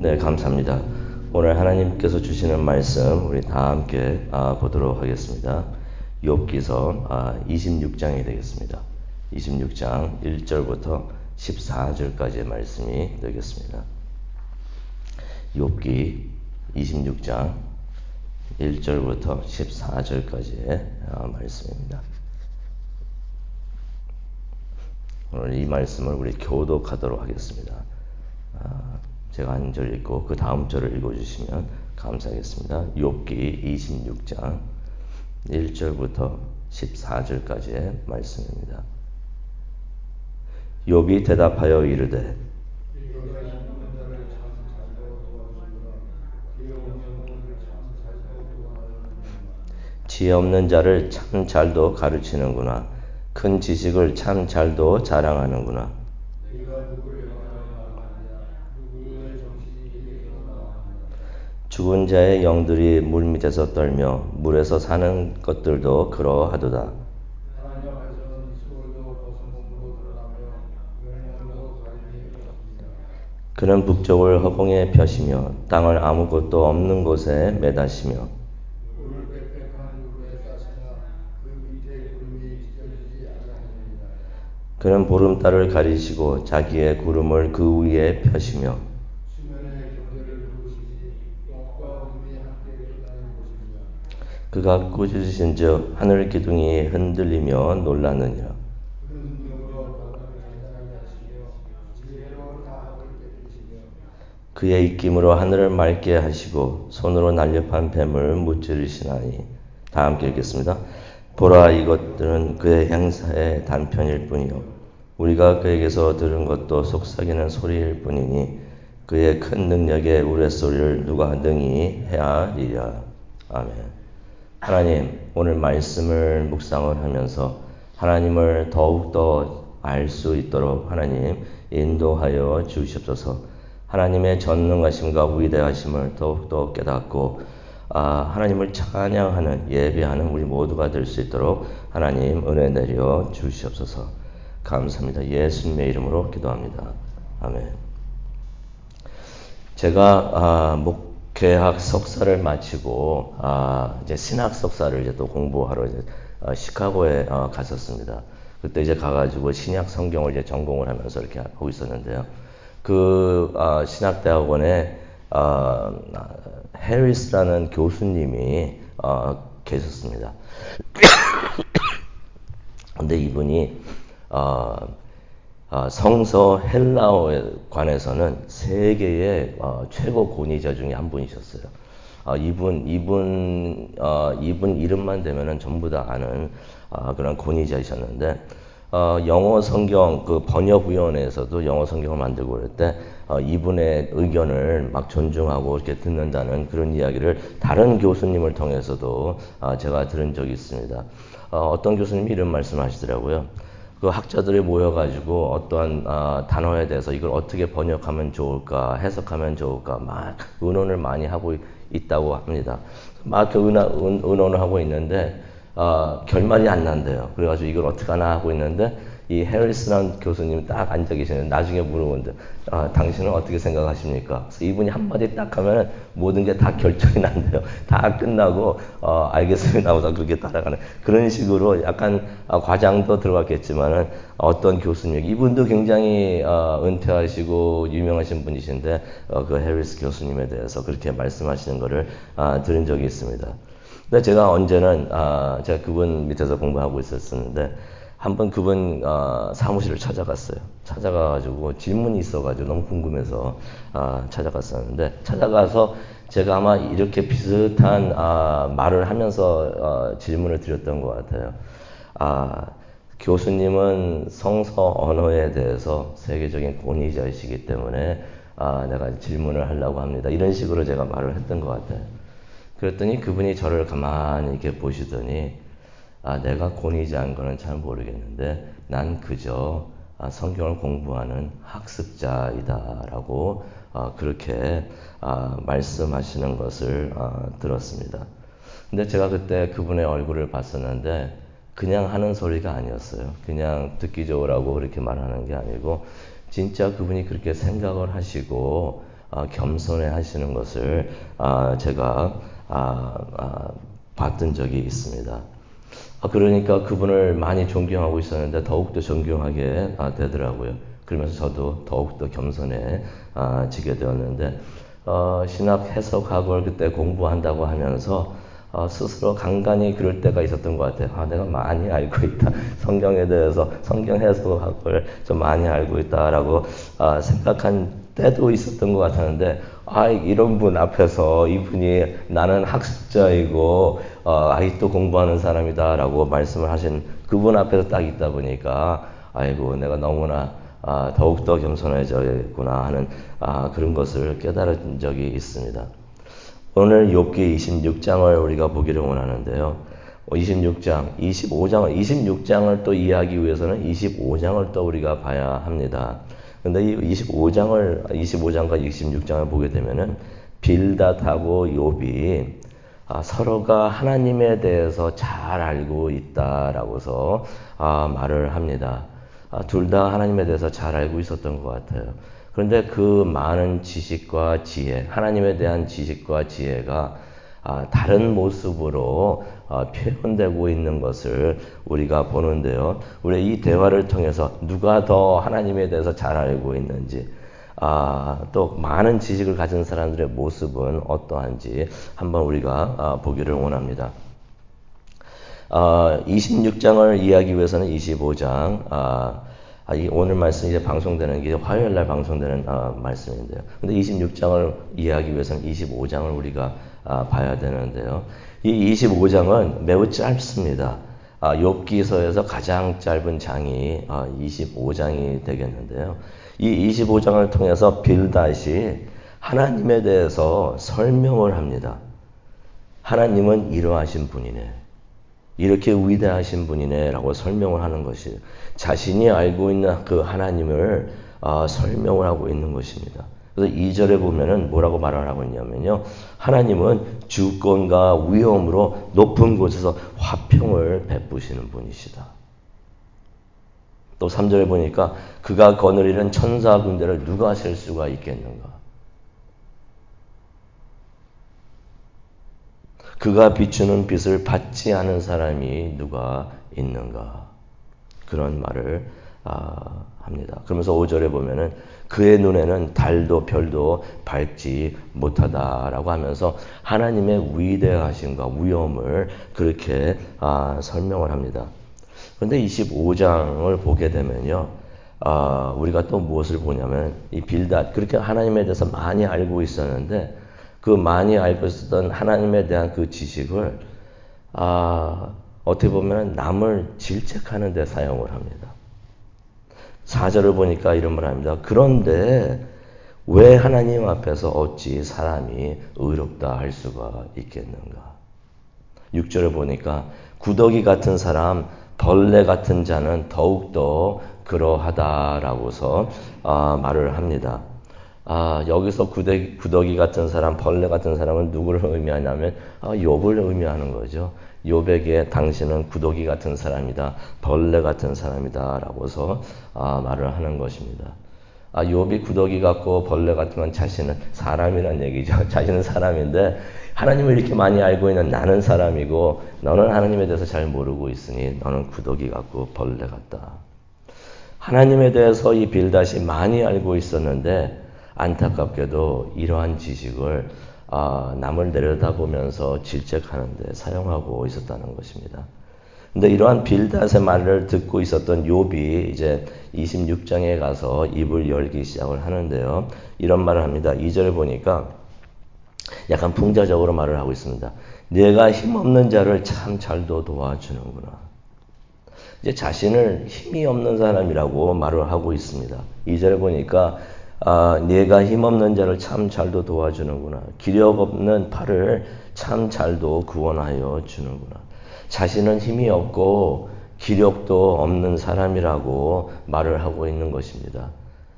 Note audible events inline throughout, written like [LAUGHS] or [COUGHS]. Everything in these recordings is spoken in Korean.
네, 감사합니다. 오늘 하나님께서 주시는 말씀 우리 다 함께 아, 보도록 하겠습니다. 욥기서 아, 26장이 되겠습니다. 26장 1절부터 14절까지의 말씀이 되겠습니다. 욥기 26장 1절부터 14절까지의 아, 말씀입니다. 오늘 이 말씀을 우리 교독하도록 하겠습니다. 아, 제가 한 절 읽고 그 다음 절을 읽어주시면 감사하겠습니다. 욥기 26장 1절부터 14절까지의 말씀입니다. 욥이 대답하여 이르되 지혜 없는 자를 참 잘도 가르치는구나. 큰 지식을 참 잘도 자랑하는구나. 죽은 자의 영들이 물 밑에서 떨며 물에서 사는 것들도 그러하도다. 그는 북쪽을 허공에 펴시며 땅을 아무것도 없는 곳에 매다시며 그는 보름달을 가리시고 자기의 구름을 그 위에 펴시며 그가 꾸짖으신즉 하늘 기둥이 흔들리며 놀라느니라. 그의 입김으로 하늘을 맑게 하시고 손으로 날렵한 뱀을 무찌르시나니 다 함께 읽겠습니다. 보라 이것들은 그의 행사의 단편일 뿐이요 우리가 그에게서 들은 것도 속삭이는 소리일 뿐이니 그의 큰 능력의 우레소리를 누가 능히 헤아리랴. 아멘. 하나님 오늘 말씀을 묵상을 하면서 하나님을 더욱더 알 수 있도록 하나님 인도하여 주시옵소서. 하나님의 전능하심과 위대하심을 더욱더 깨닫고 아, 하나님을 찬양하는 예배하는 우리 모두가 될 수 있도록 하나님 은혜 내려 주시옵소서. 감사합니다. 예수님의 이름으로 기도합니다. 아멘. 제가 아, 목 회학 석사를 마치고 아, 이제 신학 석사를 이제 또 공부하러 이제 아, 시카고에 어, 갔었습니다. 그때 이제 가가지고 신약 성경을 이제 전공을 하면서 이렇게 하고 있었는데요. 그 아, 신학대학원에 아, 해리스라는 교수님이 어, 계셨습니다. [COUGHS] 근데 이분이 어, 어, 성서 헬라어에 관해서는 세계의 어, 최고 권위자 중에 한 분이셨어요. 어, 이분 이분 어, 이분 이름만 되면은 전부 다 아는 어, 그런 권위자이셨는데 어, 영어 성경 그 번역위원회에서도 영어 성경을 만들고 그럴 때 어, 이분의 의견을 막 존중하고 이렇게 듣는다는 그런 이야기를 다른 교수님을 통해서도 어, 제가 들은 적이 있습니다. 어, 어떤 교수님이 이런 말씀하시더라고요. 그 학자들이 모여가지고 어떠한 어, 단어에 대해서 이걸 어떻게 번역하면 좋을까, 해석하면 좋을까, 막 의논을 많이 하고 있다고 합니다. 막그 의논을 하고 있는데 어, 결말이 안 난대요. 그래가지고 이걸 어떻게 하나 하고 있는데 이 해리스란 교수님 딱 앉아 계시는 나중에 물어보는데 아, 당신은 어떻게 생각하십니까? 그래서 이분이 한마디 딱 하면 모든 게 다 결정이 난대요. [LAUGHS] 다 끝나고 어, 알겠습니다 하고서 그렇게 따라가는 그런 식으로 약간 어, 과장도 들어갔겠지만은 어떤 교수님 이분도 굉장히 어, 은퇴하시고 유명하신 분이신데 어, 그 해리스 교수님에 대해서 그렇게 말씀하시는 것을 아, 들은 적이 있습니다. 근데 제가 언제는 아, 제가 그분 밑에서 공부하고 있었었는데 한번 그분 어, 사무실을 찾아갔어요. 찾아가가지고 질문이 있어가지고 너무 궁금해서 아, 찾아갔었는데 찾아가서 제가 아마 이렇게 비슷한 아, 말을 하면서 어, 질문을 드렸던 것 같아요. 아, 교수님은 성서 언어에 대해서 세계적인 권위자이시기 때문에 아, 내가 질문을 하려고 합니다. 이런 식으로 제가 말을 했던 것 같아요. 그랬더니 그분이 저를 가만히 이렇게 보시더니 아, 내가 권위자인 거는 잘 모르겠는데 난 그저 아, 성경을 공부하는 학습자이다라고 아, 그렇게 아, 말씀하시는 것을 아, 들었습니다. 근데 제가 그때 그분의 얼굴을 봤었는데 그냥 하는 소리가 아니었어요. 그냥 듣기 좋으라고 그렇게 말하는 게 아니고 진짜 그분이 그렇게 생각을 하시고 아, 겸손해 하시는 것을 아, 제가 아, 봤던 적이 있습니다. 그러니까 그분을 많이 존경하고 있었는데 더욱더 존경하게 되더라고요. 그러면서 저도 더욱더 겸손해지게 되었는데 어, 신학 해석학을 그때 공부한다고 하면서 어, 스스로 간간히 그럴 때가 있었던 것 같아요. 아, 내가 많이 알고 있다. [LAUGHS] 성경에 대해서 성경 해석학을 좀 많이 알고 있다라고 아, 생각한 때도 있었던 것 같았는데 아 이런 분 앞에서 이분이 나는 학습자이고 어, 아직도 공부하는 사람이다라고 말씀을 하신 그분 앞에서 딱 있다 보니까 아이고 내가 너무나 아, 더욱더 겸손해져야겠구나 하는 아, 그런 것을 깨달은 적이 있습니다. 오늘 욥기 26장을 우리가 보기를 원하는데요. 26장, 25장을, 26장을 또 이해하기 위해서는 25장을 또 우리가 봐야 합니다. 근데 이 25장을, 25장과 26장을 보게 되면은 빌닷하고 욥이 아, 서로가 하나님에 대해서 잘 알고 있다라고서 아, 말을 합니다. 아, 둘 다 하나님에 대해서 잘 알고 있었던 것 같아요. 그런데 그 많은 지식과 지혜, 하나님에 대한 지식과 지혜가 아, 다른 모습으로 아, 표현되고 있는 것을 우리가 보는데요. 우리 이 대화를 통해서 누가 더 하나님에 대해서 잘 알고 있는지, 아, 또 많은 지식을 가진 사람들의 모습은 어떠한지 한번 우리가 아, 보기를 원합니다. 아, 26장을 이해하기 위해서는 25장, 아, 아, 이 오늘 말씀 이제 방송되는 게 화요일 날 방송되는 아, 말씀인데요. 근데 26장을 이해하기 위해서는 25장을 우리가 아, 봐야 되는데요. 이 25장은 매우 짧습니다. 아, 욥기서에서 가장 짧은 장이 아, 25장이 되겠는데요. 이 25장을 통해서 빌닷이 하나님에 대해서 설명을 합니다. 하나님은 이러하신 분이네. 이렇게 위대하신 분이네라고 설명을 하는 것이 자신이 알고 있는 그 하나님을 어, 설명을 하고 있는 것입니다. 그래서 2절에 보면은 뭐라고 말을 하고 있냐면요. 하나님은 주권과 위험으로 높은 곳에서 화평을 베푸시는 분이시다. 또 3절에 보니까 그가 거느리는 천사 군대를 누가 셀 수가 있겠는가? 그가 비추는 빛을 받지 않은 사람이 누가 있는가? 그런 말을 아, 합니다. 그러면서 5절에 보면은 그의 눈에는 달도 별도 밝지 못하다라고 하면서 하나님의 위대하심과 위엄을 그렇게 아, 설명을 합니다. 그런데 25장을 보게 되면요. 아, 우리가 또 무엇을 보냐면 이 빌닷 그렇게 하나님에 대해서 많이 알고 있었는데 그 많이 알고 있었던 하나님에 대한 그 지식을 아, 어떻게 보면 남을 질책하는 데 사용을 합니다. 4절을 보니까 이런 말 합니다. 그런데 왜 하나님 앞에서 어찌 사람이 의롭다 할 수가 있겠는가? 6절을 보니까 구더기 같은 사람, 벌레 같은 자는 더욱더 그러하다라고서 아, 말을 합니다. 아, 여기서 구더기, 구더기 같은 사람, 벌레 같은 사람은 누구를 의미하냐면 아, 욥을 의미하는 거죠. 욥에게 당신은 구더기 같은 사람이다, 벌레 같은 사람이다라고서 아, 말을 하는 것입니다. 아, 욥이 구더기 같고 벌레 같으면 자신은 사람이란 얘기죠. [LAUGHS] 자신은 사람인데 하나님을 이렇게 많이 알고 있는 나는 사람이고 너는 하나님에 대해서 잘 모르고 있으니 너는 구더기 같고 벌레 같다. 하나님에 대해서 이 빌닷이 많이 알고 있었는데 안타깝게도 이러한 지식을 아, 남을 내려다보면서 질책하는데 사용하고 있었다는 것입니다. 근데 이러한 빌닷의 말을 듣고 있었던 욥이 이제 26장에 가서 입을 열기 시작을 하는데요. 이런 말을 합니다. 2절을 보니까 약간 풍자적으로 말을 하고 있습니다. 내가 힘없는 자를 참 잘도 도와주는구나. 이제 자신을 힘이 없는 사람이라고 말을 하고 있습니다. 2절을 보니까 아, 내가 힘없는 자를 참 잘도 도와주는구나. 기력 없는 팔을 참 잘도 구원하여 주는구나. 자신은 힘이 없고 기력도 없는 사람이라고 말을 하고 있는 것입니다.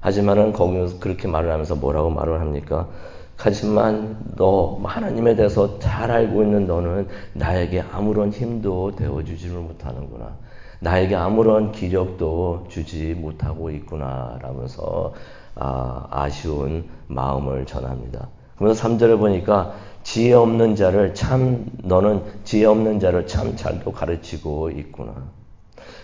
하지만은 거기서 그렇게 말을 하면서 뭐라고 말을 합니까? 하지만 너 하나님에 대해서 잘 알고 있는 너는 나에게 아무런 힘도 되어 주지를 못하는구나. 나에게 아무런 기력도 주지 못하고 있구나. 라면서 아, 아쉬운 마음을 전합니다. 그러면서 3절에 보니까 지혜 없는 자를 참 너는 지혜 없는 자를 참 잘도 가르치고 있구나.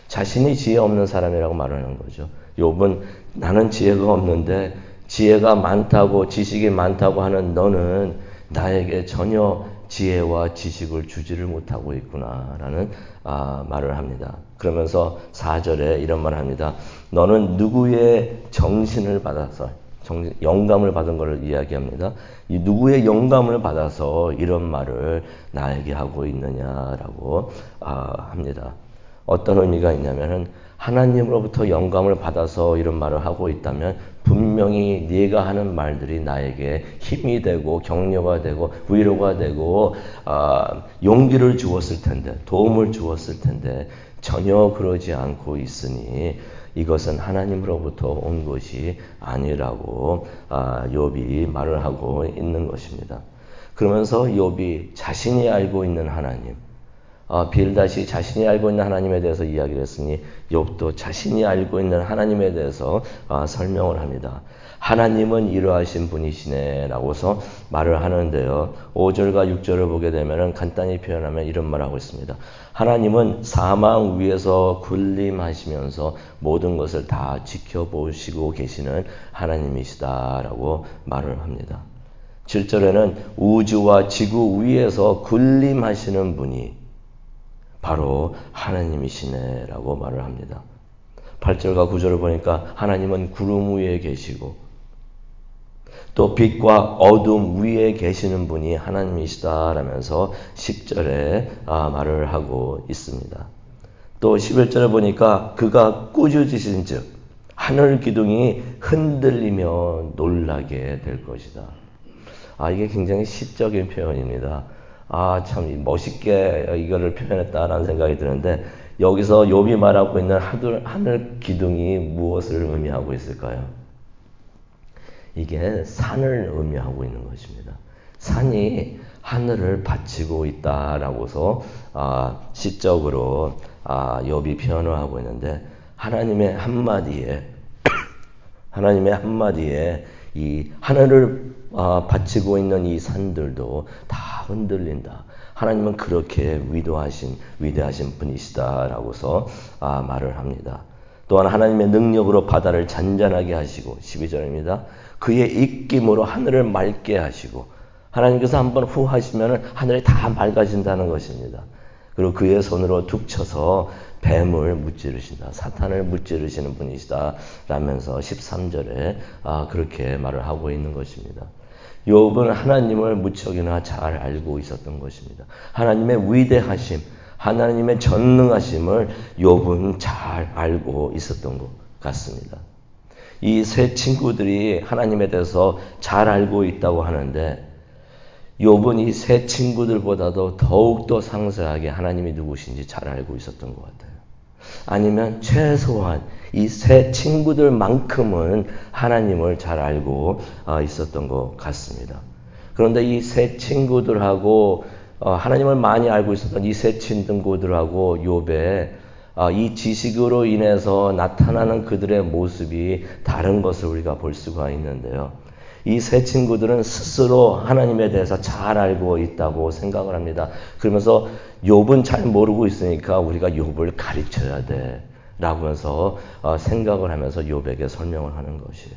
자신이 지혜 없는 사람이라고 말하는 거죠. 욥은 나는 지혜가 없는데 지혜가 많다고 지식이 많다고 하는 너는 나에게 전혀 지혜와 지식을 주지를 못하고 있구나라는 아, 말을 합니다. 그러면서 4절에 이런 말을 합니다. 너는 누구의 정신을 받아서 정, 영감을 받은 것을 이야기합니다. 이 누구의 영감을 받아서 이런 말을 나에게 하고 있느냐라고 아, 합니다. 어떤 의미가 있냐면은 하나님으로부터 영감을 받아서 이런 말을 하고 있다면 분명히 네가 하는 말들이 나에게 힘이 되고 격려가 되고 위로가 되고 아, 용기를 주었을 텐데 도움을 주었을 텐데 전혀 그러지 않고 있으니 이것은 하나님으로부터 온 것이 아니라고 아, 욥이 말을 하고 있는 것입니다. 그러면서 욥이 자신이 알고 있는 하나님 어, 빌다시 자신이 알고 있는 하나님에 대해서 이야기를 했으니 욥도 자신이 알고 있는 하나님에 대해서 어, 설명을 합니다. 하나님은 이러하신 분이시네라고서 말을 하는데요. 5절과 6절을 보게 되면 간단히 표현하면 이런 말을 하고 있습니다. 하나님은 사망 위에서 군림하시면서 모든 것을 다 지켜보시고 계시는 하나님이시다라고 말을 합니다. 7절에는 우주와 지구 위에서 군림하시는 분이 바로 하나님이시네라고 말을 합니다. 8절과 9절을 보니까 하나님은 구름 위에 계시고 또 빛과 어둠 위에 계시는 분이 하나님이시다라면서 10절에 아, 말을 하고 있습니다. 또 11절에 보니까 그가 꾸짖으신 즉 하늘 기둥이 흔들리며 놀라게 될 것이다. 아 이게 굉장히 시적인 표현입니다. 아, 참 멋있게 이거를 표현했다라는 생각이 드는데 여기서 욥이 말하고 있는 하늘, 하늘 기둥이 무엇을 의미하고 있을까요? 이게 산을 의미하고 있는 것입니다. 산이 하늘을 받치고 있다라고서 아, 시적으로 아, 욥이 표현을 하고 있는데 하나님의 한마디에 [CLEARS THROAT] 하나님의 한마디에 이 하늘을 아, 바치고 있는 이 산들도 다 흔들린다. 하나님은 그렇게 위도하신 위대하신 분이시다라고서 아, 말을 합니다. 또한 하나님의 능력으로 바다를 잔잔하게 하시고 12절입니다. 그의 입김으로 하늘을 맑게 하시고 하나님께서 한번 후 하시면 하늘이 다 맑아진다는 것입니다. 그리고 그의 손으로 툭 쳐서 뱀을 무찌르신다. 사탄을 무찌르시는 분이시다. 라면서 13절에 아, 그렇게 말을 하고 있는 것입니다. 욥은 하나님을 무척이나 잘 알고 있었던 것입니다. 하나님의 위대하심, 하나님의 전능하심을 욥은 잘 알고 있었던 것 같습니다. 이 세 친구들이 하나님에 대해서 잘 알고 있다고 하는데 욥은 이 세 친구들보다도 더욱더 상세하게 하나님이 누구신지 잘 알고 있었던 것 같아요. 아니면 최소한 이 세 친구들만큼은 하나님을 잘 알고 어, 있었던 것 같습니다. 그런데 이 세 친구들하고 어, 하나님을 많이 알고 있었던 이 세 친구들하고 욥의 어, 이 지식으로 인해서 나타나는 그들의 모습이 다른 것을 우리가 볼 수가 있는데요. 이 세 친구들은 스스로 하나님에 대해서 잘 알고 있다고 생각을 합니다. 그러면서 욥은 잘 모르고 있으니까 우리가 욥을 가르쳐야 돼. 라면서 어, 생각을 하면서 욥에게 설명을 하는 것이에요.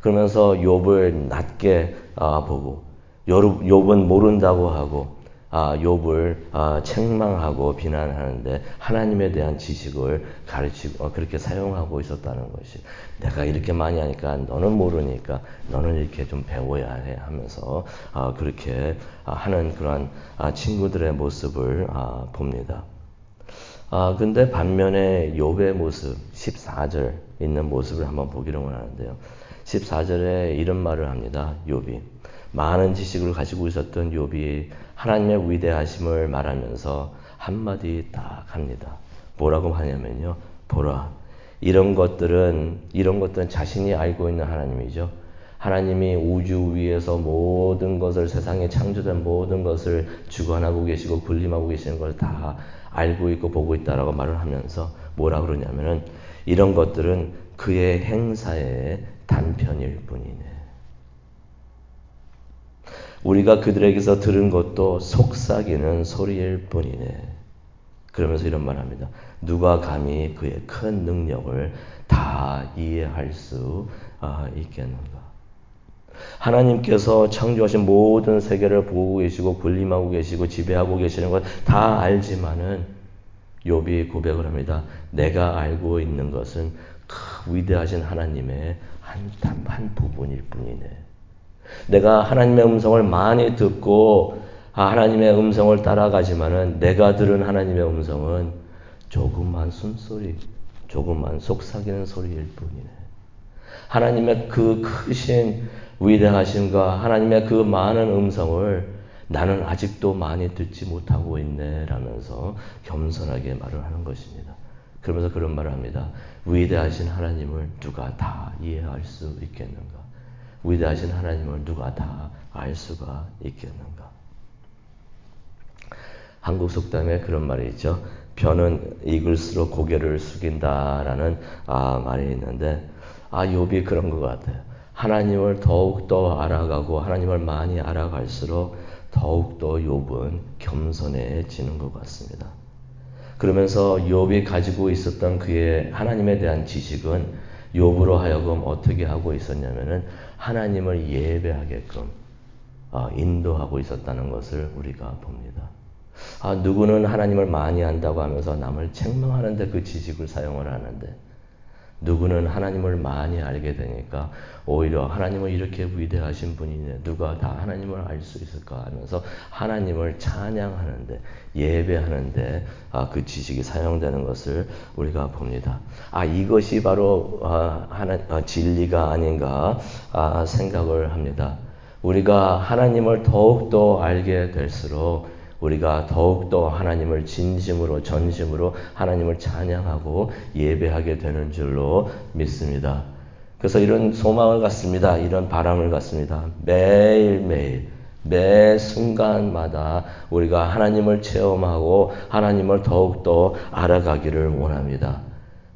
그러면서 욥을 낮게 어, 보고 욥은 모른다고 하고 아, 욥을 아, 책망하고 비난하는데 하나님에 대한 지식을 가르치고 어, 그렇게 사용하고 있었다는 것이 내가 이렇게 많이 하니까 너는 모르니까 너는 이렇게 좀 배워야 해 하면서 아, 그렇게 아, 하는 그런 아, 친구들의 모습을 아, 봅니다. 아, 근데 반면에 욥의 모습, 14절 있는 모습을 한번 보기로 하는데요. 14절에 이런 말을 합니다. 욥이. 많은 지식을 가지고 있었던 욥이 하나님의 위대하심을 말하면서 한마디 딱 합니다. 뭐라고 하냐면요. 보라. 이런 것들은, 이런 것들은 자신이 알고 있는 하나님이죠. 하나님이 우주 위에서 모든 것을 세상에 창조된 모든 것을 주관하고 계시고 군림하고 계시는 걸 다 알고 있고 보고 있다라고 말을 하면서 뭐라 그러냐면은 이런 것들은 그의 행사에 단편일 뿐이네. 우리가 그들에게서 들은 것도 속삭이는 소리일 뿐이네. 그러면서 이런 말 합니다. 누가 감히 그의 큰 능력을 다 이해할 수 아, 있겠는가? 하나님께서 창조하신 모든 세계를 보고 계시고 군림하고 계시고 지배하고 계시는 것 다 알지만은 욥이 고백을 합니다. 내가 알고 있는 것은 그 위대하신 하나님의 한, 한 부분일 뿐이네. 내가 하나님의 음성을 많이 듣고 아, 하나님의 음성을 따라가지만은 내가 들은 하나님의 음성은 조금만 숨소리, 조금만 속삭이는 소리일 뿐이네. 하나님의 그 크신 위대하심과 하나님의 그 많은 음성을 나는 아직도 많이 듣지 못하고 있네 라면서 겸손하게 말을 하는 것입니다. 그러면서 그런 말을 합니다. 위대하신 하나님을 누가 다 이해할 수 있겠는가? 위대하신 하나님을 누가 다 알 수가 있겠는가? 한국 속담에 그런 말이 있죠. 변은 익을수록 고개를 숙인다라는 아, 말이 있는데 아 욥이 그런 것 같아요. 하나님을 더욱 더 알아가고 하나님을 많이 알아갈수록 더욱 더 욥은 겸손해지는 것 같습니다. 그러면서 욥이 가지고 있었던 그의 하나님에 대한 지식은 욥으로 하여금 어떻게 하고 있었냐면은 하나님을 예배하게끔 어, 인도하고 있었다는 것을 우리가 봅니다. 아, 누구는 하나님을 많이 한다고 하면서 남을 책망하는데 그 지식을 사용을 하는데 누구는 하나님을 많이 알게 되니까 오히려 하나님은 이렇게 위대하신 분이네. 누가 다 하나님을 알 수 있을까 하면서 하나님을 찬양하는데 예배하는데 아, 그 지식이 사용되는 것을 우리가 봅니다. 아 이것이 바로 아, 하나, 아, 진리가 아닌가 아, 생각을 합니다. 우리가 하나님을 더욱 더 알게 될수록 우리가 더욱더 하나님을 진심으로 전심으로 하나님을 찬양하고 예배하게 되는 줄로 믿습니다. 그래서 이런 소망을 갖습니다. 이런 바람을 갖습니다. 매일매일 매 순간마다 우리가 하나님을 체험하고 하나님을 더욱더 알아가기를 원합니다.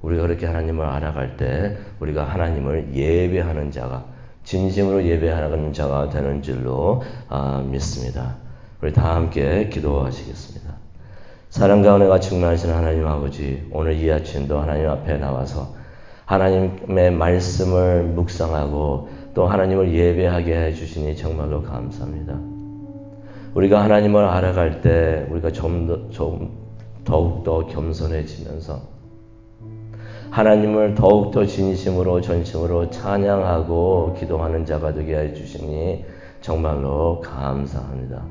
우리가 그렇게 하나님을 알아갈 때 우리가 하나님을 예배하는 자가 진심으로 예배하는 자가 되는 줄로 아, 믿습니다. 우리 다 함께 기도하시겠습니다. 사랑과 은혜가 충만하신 하나님 아버지, 오늘 이 아침도 하나님 앞에 나와서 하나님의 말씀을 묵상하고 또 하나님을 예배하게 해주시니 정말로 감사합니다. 우리가 하나님을 알아갈 때 우리가 좀, 더, 좀 더욱더 겸손해지면서 하나님을 더욱더 진심으로 전심으로 찬양하고 기도하는 자가 되게 해주시니 정말로 감사합니다.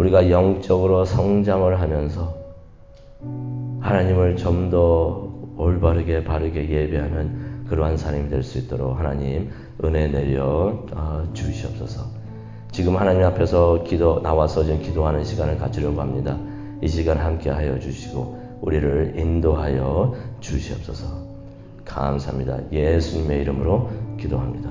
우리가 영적으로 성장을 하면서 하나님을 좀 더 올바르게 바르게 예배하는 그러한 사람이 될 수 있도록 하나님 은혜 내려 아, 주시옵소서. 지금 하나님 앞에서 기도 나와서 지금 기도하는 시간을 가지려고 합니다. 이 시간 함께 하여 주시고 우리를 인도하여 주시옵소서. 감사합니다. 예수님의 이름으로 기도합니다.